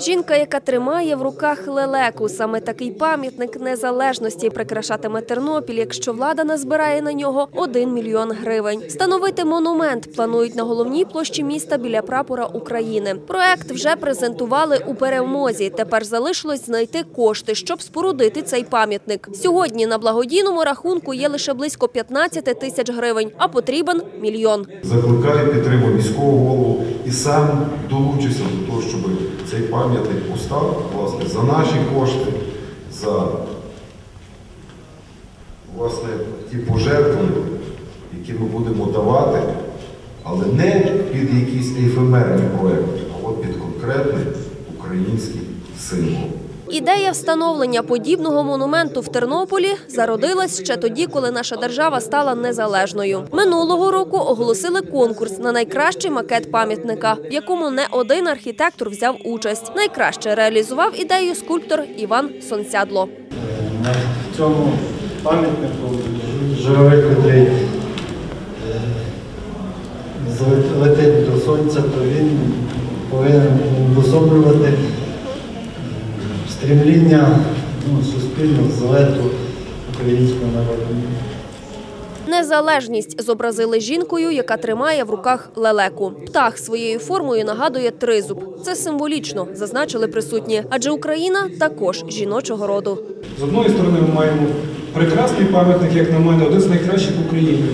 Жінка, яка тримає в руках лелеку, саме такий пам'ятник незалежності прикрашатиме Тернопіль, якщо влада назбирає на нього 1 мільйон гривень. Встановити монумент планують на головній площі міста біля прапора України. Проект вже презентували у перемозі. Тепер залишилось знайти кошти, щоб спорудити цей пам'ятник. Сьогодні на благодійному рахунку є лише близько 15 тисяч гривень, а потрібен мільйон. Закликаю підтримую міського голову і сам долучуся до того, щоб цей пам'ятник постав власне за наші кошти, за власне ті пожертви, які ми будемо давати, але не під якісь ефемерні проекти, а от під конкретний український символ. Ідея встановлення подібного монументу в Тернополі зародилась ще тоді, коли наша держава стала незалежною. Минулого року оголосили конкурс на найкращий макет пам'ятника, в якому не один архітектор взяв участь. Найкраще реалізував ідею скульптор Іван Сонсядло. На цьому пам'ятнику журавель, котрий е, летить до сонця, стрімління ну, суспільного злету українського народу. Незалежність зобразили жінкою, яка тримає в руках лелеку. Птах своєю формою нагадує тризуб. Це символічно, зазначили присутні, адже Україна також жіночого роду. З одної сторони, ми маємо прекрасний пам'ятник, як на мене, один з найкращих в Україні.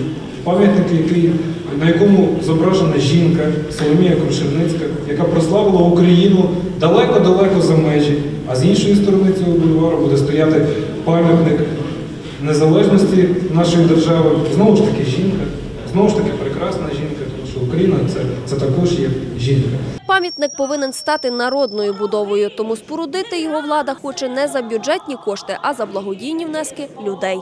Пам'ятник, який, на якому зображена жінка Соломія Крушельницька, яка прославила Україну далеко-далеко за межі. А з іншої сторони цього бульвару буде стояти пам'ятник незалежності нашої держави. Знову ж таки, жінка, знову ж таки прекрасна жінка, тому що Україна це, це також є жінка. Пам'ятник повинен стати народною будовою, тому спорудити його влада хоче не за бюджетні кошти, а за благодійні внески людей.